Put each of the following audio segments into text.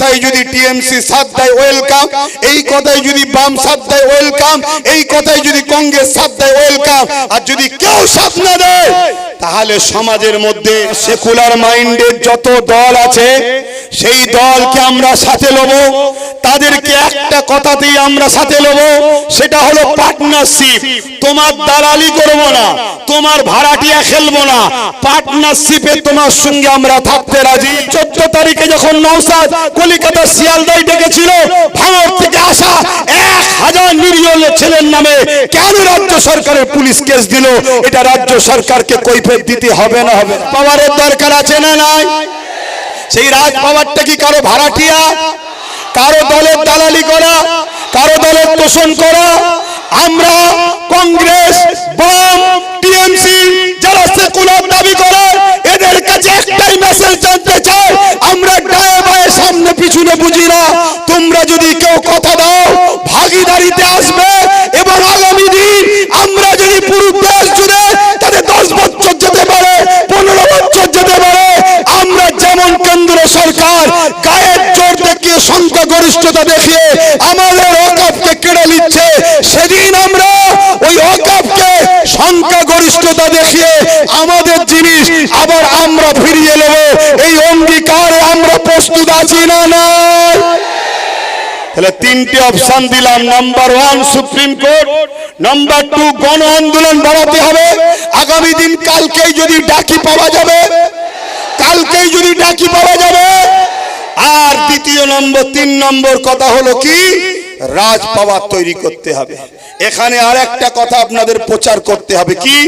কথাই যদি টিএমসি সাথ দেয় ওয়েলকাম এই কথাই যদি বাম সাথ দেয় ওয়েলকাম এই কথাই যদি কংগ্রেস সাথ দেয় ওয়েলকাম আর যদি কেউ সাথ না দেয়, তাহলে সমাজের মধ্যে সেকুলার মাইন্ডের যত দল আছে, সেই দলকে আমরা সাথে লব তাদেরকে একটা কথাতেই আমরা সাথে লব সেটা হলো পার্টনারশিপ তোমার দালালি করব না, তোমার ভাড়াটিয়া খেলব না। পার্টনারশিপে তোমার সঙ্গে আমরা থাকতে রাজি। চোদ্দ তারিখে যখন নৌসাদ কলিকাতা শিয়ালদাই ডেকেছিল, ভাঙর থেকে আসা এক হাজার নিরীহ ছেলের নামে, কেন রাজ্য সরকারের পুলিশ কেস দিল? এটা রাজ্য সরকারকে কৈফেত দিতে হবে না হবে। পাওয়ারের দরকার আছে না নাই? সেই রাজ পাওয়ারটা কি কারও ভাড়াটিয়া? কারও দলের দালালি করা, কারও দলের তোষণ করা, আমরা কংগ্রেস, বাম, টিএমসি যারা সেকুলার দাবি করে, এদের কাছে একটাই মেসেজ জানতে চাই, আমরা ডায়ে বায়ে সামনে পিছনে বুঝি না। তোমরা যদি কেউ কথা দাও, ভাগিদারিতে আসবে এবং আগামী দিন আমরা যদি পুরো দেশ জুড়ে তাদের দশ বছর যেতে পারে পনেরো বছর যেতে পারে আমরা যেমন কেন্দ্র সরকার গায়ের জোর দেখিয়ে সংখ্যা গরিষ্ঠতা দেখিয়ে আমাদের অকাপকে কেড়ে নিচ্ছে সেদিন আমরা ওই অকাপকে সংখ্যা গরিষ্ঠতা দেখিয়ে আমাদের জিনিস আবার আমরা ফিরিয়ে নেব। এই অঙ্গীকারে আমরা প্রস্তুত আছি না নয় তাহলে তিনটে অপশন দিলাম। Number one supreme court number two গণ আন্দোলন বাড়াতে হবে। আগামী দিন কালকেই যদি ডাকি পাওয়া যাবে কালকেই যদি ডাকি পাওয়া যাবে। আর দ্বিতীয় নম্বর তিন নম্বর কথা হলো কি? রাজ পাওয়ার তৈরি করতে হবে। এখানে আর একটা কথা আপনাদের প্রচার করতে হবে কি?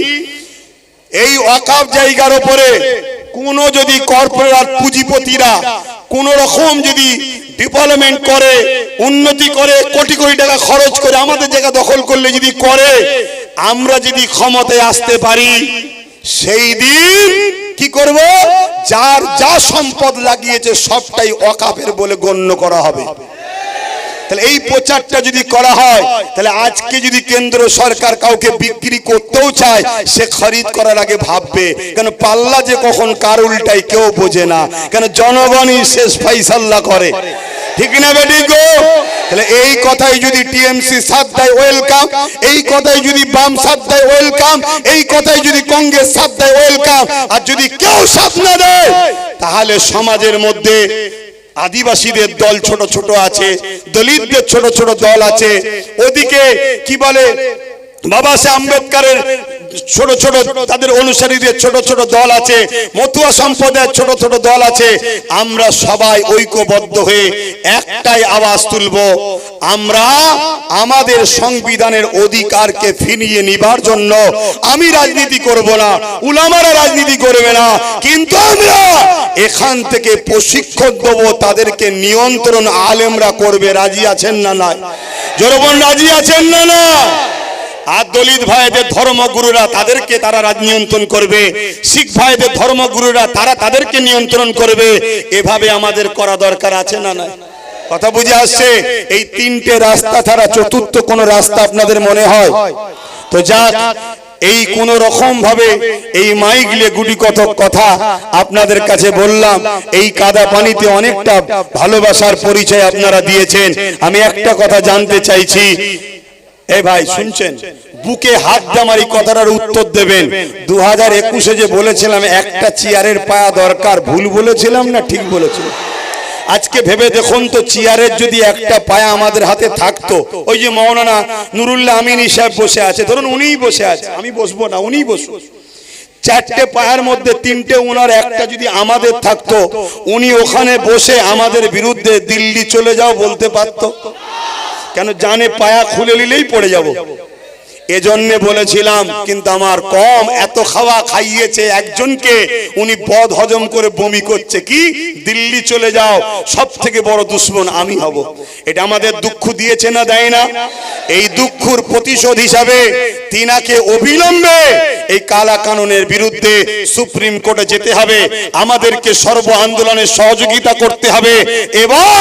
এই অকাপ জায়গার উপরে কোন যদি কর্পোরেট পুঁজিপতিরা কোন রকম যদি ডেভেলপমেন্ট করে, উন্নতি করে, কোটি কোটি টাকা খরচ করে আমাদের জায়গা দখল করলে যদি করে, আমরা যদি ক্ষমতায় আসতে পারি, সেই দিন কি করব? যার যা সম্পদ লাগিয়েছে সবটাই অকাপের বলে গণ্য করা হবে। তাহলে এই প্রচারটা যদি করা হয়, তাহলে আজকে যদি কেন্দ্র সরকার কাউকে বিক্রি করতেও চায়, সে খরিদ করার আগে ভাববে, কেন পাল্লা যে কখন কার উল্টাই কেউ বোঝে না, কেন জনগণই শেষ ফাইসাল্লা করে। ঠিক না বেটি গো? তাহলে এই কথাই যদি টিএমসি সাথ দেয়, ওয়েলকাম। এই কথাই যদি বাম সাথ দেয়, ওয়েলকাম। এই কথাই যদি কংগ্রেস সাথ দেয়, ওয়েলকাম। আর যদি কেউ সাথ না দেয়, তাহলে সমাজের মধ্যে আদিবাসীদের দল ছোট ছোট আছে দলিতদের ছোট ছোট দল আছে। ওদিকে কি বলে? বাবা সাহেব আম্বেদকারের ছোট ছোট তাদের অনুসারীদের ছোট ছোট দল আছে, মতুয়া সম্প্রদায়ের ছোট ছোট দল আছে। আমরা সবাই ঐক্যবদ্ধ হয়ে একটাই আওয়াজ তুলব, আমরা আমাদের সংবিধানের অধিকারকে ফিরিয়ে নিবার জন্য আমি রাজনীতি করব না, উলামারা রাজনীতি করবে না, কিন্তু আমরা এখান থেকে প্রশিক্ষণ দেবো, তাদেরকে নিয়ন্ত্রণ আলেমরা করবে। রাজি আছেন না না জোরবন রাজি আছেন না না আর দলিত ভাইদের ধর্মগুরুরা তাদেরকে তারা রাজ নিয়ন্ত্রণ করবে। শিখ ভাইদের ধর্মগুরুরা তারা তাদেরকে নিয়ন্ত্রণ করবে। এভাবে আমাদের করা দরকার আছে না না কথা বুঝে আসছে? এই তিনটে রাস্তা ছাড়া চতুর্থ কোন রাস্তা আপনাদের মনে হয়? তো যাক, এই কোন রকম ভাবে এই মাইগলে গুটি কত কথা আপনাদের কাছে বললাম। এই কাদা পানিতে অনেকটা ভালোবাসার পরিচয় আপনারা দিয়েছেন। আমি একটা কথা জানতে চাইছি ভাই, শুনছেন? বুকে হাত দামারি কথাটার উত্তর দেবেন। দু হাজার একুশে যে বলেছিলাম, একটা চেয়ারের পায়া দরকার। ভুল বলেছিলাম না ঠিক বলেছিলাম? আজকে ভেবে দেখুন তো, চেয়ারের যদি একটা পায়া আমাদের হাতে থাকতো, ওই যে মৌলানা নুরুল্লাহ আমিনী সাহেব বসে আছে, ধরুন উনিই বসে আছে, আমি বসবো না, উনিই বসবো চারটে পায়ের মধ্যে তিনটে উনার, একটা যদি আমাদের থাকতো, উনি ওখানে বসে আমাদের বিরুদ্ধে দিল্লি চলে যাও বলতে পারতো। কেন জানে পায়া খুলে নিলেই পড়ে যাব? এজন্যে বলেছিলাম, কিন্তু আমার কম এত খাওয়া খাইয়েছে একজনকে, উনি পদ হজম করে বমি করছে। কি? দিল্লি চলে যাও সব থেকে বড় দুশ্মন আমি হব। এটা আমাদের দুঃখ দিয়েছে না দেয় না? এই দুঃখর প্রতিশোধ হিসাবে তিনাকে অবিলম্বে এই কালা কানুনের বিরুদ্ধে সুপ্রিম কোর্টে যেতে হবে। আমাদেরকে সর্ব আন্দোলনের সহযোগিতা করতে হবে এবং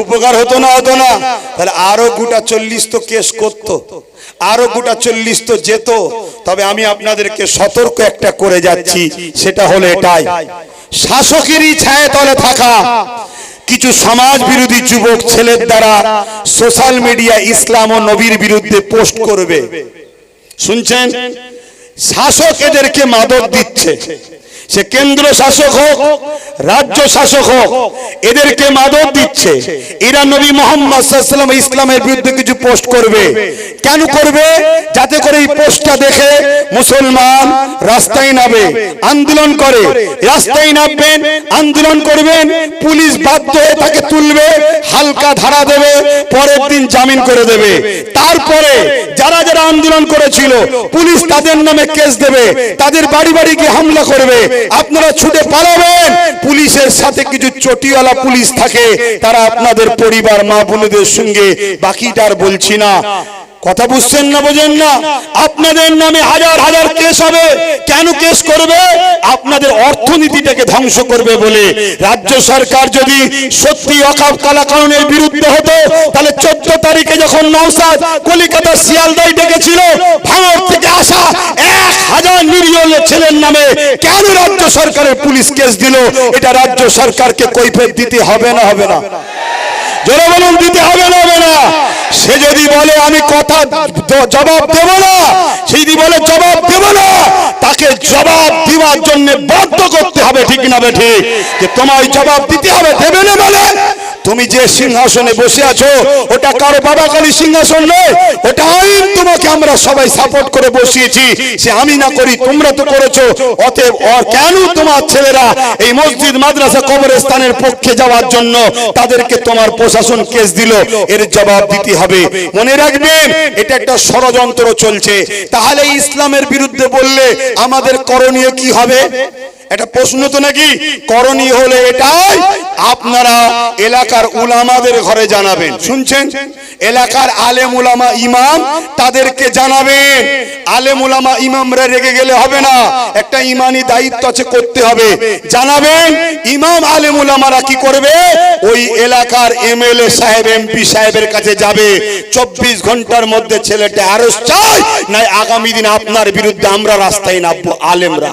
উপকার হতো না হতো না। তাহলে আরও গোটা চল্লিশ তো কেস করতো, আরও গোটা চল্লিশ তো যেত। তবে আমি আপনাদেরকে সতর্ক একটা করে যাচ্ছি, সেটা হলো এটাই। শাসকেরই ছায়া তলে থাকা, কিছু সমাজ বিরোধী যুবক ছেলের দ্বারা সোশ্যাল মিডিয়া ইসলাম ও নবীর বিরুদ্ধে পোস্ট করবে। শুনছেন? শাসক এদেরকে মাদক দিচ্ছে। সে কেন্দ্র শাসক হোক, রাজ্য শাসক হোক, এদেরকে মাদক দিচ্ছে। এরা নবী মোহাম্মদ ইসলামের বিরুদ্ধে কিছু পোস্ট করবে। কেন করবে? যাতে করে এই পোস্টটা দেখে মুসলমান রাস্তায় নামে, আন্দোলন করে। রাস্তায় নামবেন, আন্দোলন করবেন, পুলিশ বাধ্য হয়ে তাকে তুলবে, হালকা ধারা দেবে, পরের দিন জামিন করে দেবে। তারপরে যারা যারা আন্দোলন করেছিল, পুলিশ তাদের নামে কেস দেবে, তাদের বাড়ি বাড়ি গিয়ে হামলা করবে। আপনারা ছুটে পালাবেন। পুলিশের সাথে কিছু চটিওয়ালা পুলিশ থাকে। তারা আপনাদের পরিবার মা বোনদের সঙ্গে। বাকিটা আর বলছি না। কথা বুঝছেন না, বোঝেন না? আপনাদের নামে হাজার হাজার কেস হবে। কেন কেস করবে? আপনাদের অর্থনীতিটাকে ধ্বংস করবে বলে। রাজ্য সরকার যদি সত্যি অকাপ কালাকানুনের বিরুদ্ধে হতো, তাহলে চোদ্দ তারিখে যখন নৌসাদ কলিকাতা শিয়ালদাই ডেকেছিল, ভাঙর থেকে আসা এক হাজার নিরীহ ছেলের নামে কেন রাজ্য সরকারের পুলিশ কেস দিল? এটা রাজ্য সরকারকে কৈফেত দিতে হবে না হবে না। জোরে বলুন, দিতে হবে না হবে না। সে যদি বলে, আমি কথা জবাব দেব না সে যদি বলে, জবাব দেব না, তাকে জবাব দেওয়ার জন্য বাধ্য করতে হবে, ঠিক না ঠিক? যে তোমায় জবাব দিতে হবে, দেবে না বলে তুমি যে সিংহাসনে বসে আছো, ওটা কারও বাবা কালী সিংহাসন নয়, ওটা আইন তোমাকে আমরা সবাই সাপোর্ট করে বসিয়েছি। সে আমি না করি, তোমরা তো করেছ। অতএব অ- কেন তোমার ছেলেরা এই মসজিদ, মাদ্রাসা, কবরস্থানের পক্ষে যাওয়ার জন্য তাদেরকে তোমার প্রশাসন কেস দিল? এর জবাব দিতে হবে। মনে রাখবেন এটা একটা ষড়যন্ত্র চলছে। তাহলে ইসলামের বিরুদ্ধে বললে আমাদের করণীয় কি হবে? একটা প্রশ্ন তো নাকি? করণীয় হলে এটাই আপনারা এলাকার উলামাদের ঘরে জানাবেন। শুনছেন? এলাকার আলেম উলামা ইমাম তাদেরকে জানাবেন। আলেম উলামা ইমামরা রেগে গেলে হবে না। একটা ইমানি দায়িত্ব আছে, করতে হবে। জানাবেন, ইমাম আলেম উলামারা কি করবে? ওই এলাকার এমএলএ সাহেব, এমপি সাহেবের কাছে যাবে। চব্বিশ ঘণ্টার মধ্যে ছেলেটা আরও চাই নাই আগামী দিন আপনার বিরুদ্ধে আমরা রাস্তায় নামবো, আলেমরা।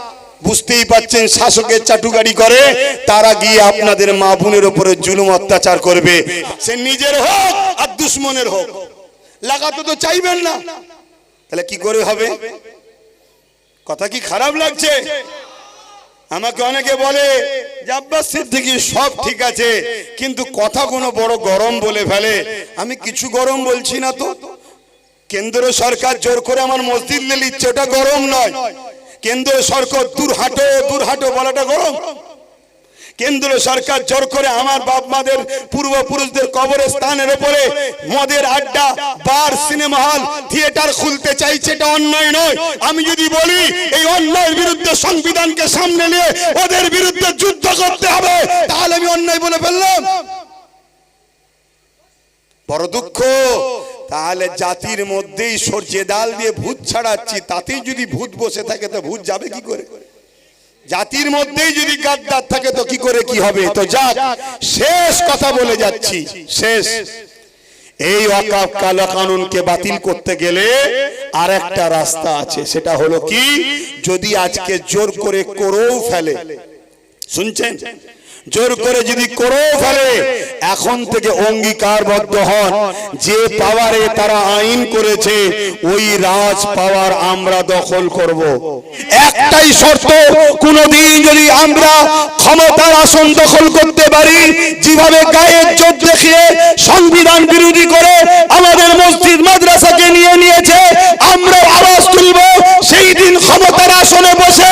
বুঝতেই পাচ্ছেন শাসকের চাটুগাড়ি করে, তারা গিয়ে আপনাদের মা বোনের উপরে জুলুম অত্যাচার করবে। সে নিজের হোক আর দুশ্মনের হোক। লাগাতে তো চাইবেন না। তাহলে কি করে হবে? কথা কি খারাপ লাগছে? আমাকে অনেকে বলে সব ঠিক আছে, কিন্তু কথা কোনো বড় গরম বলে ফেলে। আমি কিছু গরম বলছি না তো। কেন্দ্র সরকার জোর করে আমার মসজিদ নিয়ে নিচ্ছে, ওটা গরম নয়। কেন্দ্র সরকার দূর হাটো দূর হাটো বলাটা গরম। কেন্দ্র সরকার জোর করে আমার বাপ মাদের পূর্বপুরুষদের কবরের স্থানের উপরে মদের আড্ডা, বার, সিনেমা হল, থিয়েটার খুলতে চাইছে, এটা অন্যায় নয়। আমি যদি বলি, এই অন্যায়ের বিরুদ্ধে সংবিধানকে সামনে নিয়ে ওদের বিরুদ্ধে যুদ্ধ করতে হবে, তাহলে আমি অন্যায় বলে ফেললাম। বড় দুঃখ। তাহলে জাতির মধ্যেই সর্ষে ডাল দিয়ে ভূত ছাড়াচ্ছি, তাতেই যদি ভূত বসে থাকে তো ভূত যাবে কি করে? জাতির মধ্যেই যদি গাদ্দার থাকে তো কি করে, কি হবে? তো যাক, শেষ কথা বলে যাচ্ছি, শেষ। এই অকাপ কালো কানুনকে বাতিল করতে গেলে আর একটা রাস্তা আছে, সেটা হলো কি? যদি আজকে জোর করে করেও ফেলে। শুনছেন? জোর করে যদি করেও ফেলে এখন থেকে অঙ্গীকারবদ্ধ হন যে পাওয়ারে তারা আইন করেছে, ওই রাজ পাওয়ার আমরা দখল করব। একটাই শর্ত, কোনদিন যদি আমরা ক্ষমতার আসন দখল করতে পারি, যেভাবে গায়ের জোর দেখিয়ে সংবিধান বিরোধী করে আমাদের মসজিদ মাদ্রাসাকে নিয়ে নিয়েছে আমরা আওয়াজ তুলব, সেই দিন ক্ষমতার আসনে বসে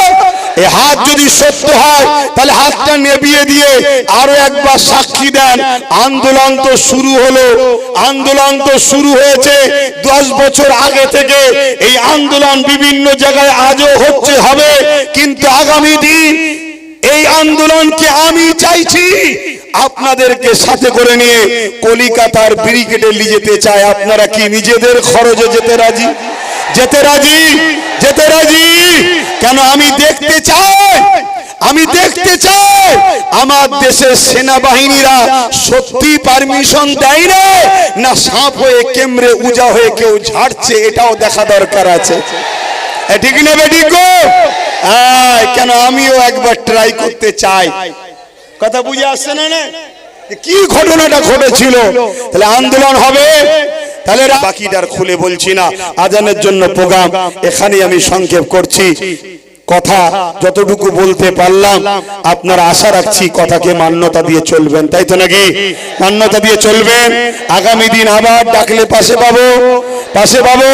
এই হাত যদি সত্য হয়, তাহলে হাতটা নেবিয়ে দিয়ে আরও একবার সাক্ষী দেন। আন্দোলন তো শুরু হলো। আন্দোলন তো শুরু হয়েছে দশ বছর আগে থেকে। এই আন্দোলন বিভিন্ন জায়গায় আজও হচ্ছে, হবে। কিন্তু আগামী দিন এই আন্দোলনকে আমি চাইছি আপনাদেরকে সাথে করে নিয়ে কলিকাতার ব্রিগেডে নিয়ে যেতে চাই। আপনারা কি নিজেদের খরচে যেতে রাজি? যেতে রাজি? যেতে রাজি? কেন আমি দেখতে চাই? আমি দেখতে চাই আমার দেশের সেনাবাহিনীরা সত্যি পারমিশন দেয় না না সাপ হয়ে কেমরে উজা হয়ে কেউ ঝাড়ছে, এটাও দেখা দরকার আছে। ঠিক না বেটি গো? কেন আমিও একবার ট্রাই করতে চাই। কথা বুঝে আসছে না? কি ঘটনাটা ঘটেছিল? তাহলে আন্দোলন হবে? তাহলে বাকিটার খুলে বলছি না। আজানের জন্য প্রোগ্রাম। এখানে আমি সংক্ষেপ করছি। কথা যতটুকু বলতে পারলাম, আপনারা আশা রাখছি কথাকে মান্যতা দিয়ে চলবেন। তাই তো নাকি? মান্যতা দিয়ে চলবেন। আগামী দিন আবার ডাকলে পাশে পাবো। পাশে পাবো।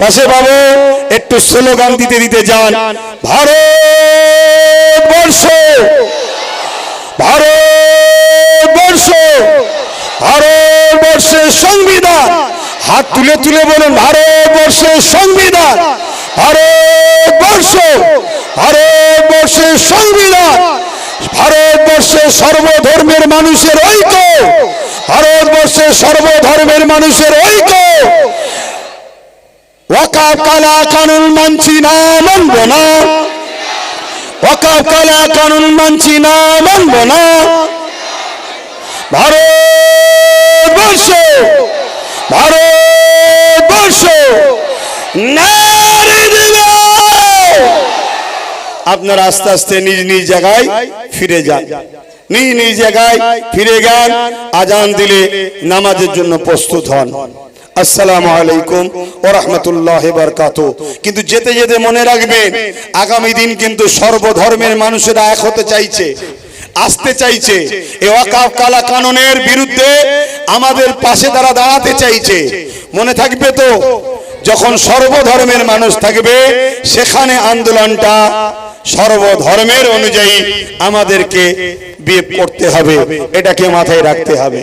পাশে পাবো। একটু স্লোগান দিতে দিতে যান। ভারতবর্ষ! ভারতবর্ষ! ভারতবর্ষের সংবিধান হাত তুলে তুলে বলুন, ভারতবর্ষের সংবিধান, ভারতবর্ষ, ভারতবর্ষের সংবিধান, ভারতবর্ষের সর্বধর্মের মানুষের ঐক্য, ভারতবর্ষের সর্বধর্মের মানুষের ঐক্য। ওয়াকাব কালা কানুন মানছি না, মানব না। ওয়াকাব কালা কানুন মানছি না, মানব না। ভারতবর্ষ ভারতবর্ষ নারী দিবে আপনারা আস্তে আস্তে নিজ নিজ জায়গায় ফিরে যান। নিজ নিজ জায়গায় ফিরে যান, আজান দিলে নামাজের জন্য প্রস্তুত হন। আসসালামু আলাইকুম ও রহমতুল্লাহ বারকাত কিন্তু যেতে যেতে মনে রাখবেন আগামী দিন কিন্তু সর্বধর্মের মানুষেরা এক হতে চাইছে, আসতে চাইছে। এ ওয়াকাফ কালা কানুনের বিরুদ্ধে আমাদের পাশে তারা দাঁড়াতে চাইছে। মনে থাকবে তো, যখন সর্বধর্মের মানুষ থাকবে, সেখানে আন্দোলনটা সর্বধর্মের অনুযায়ী আমাদেরকে বিয়ে করতে হবে। এটাকে মাথায় রাখতে হবে।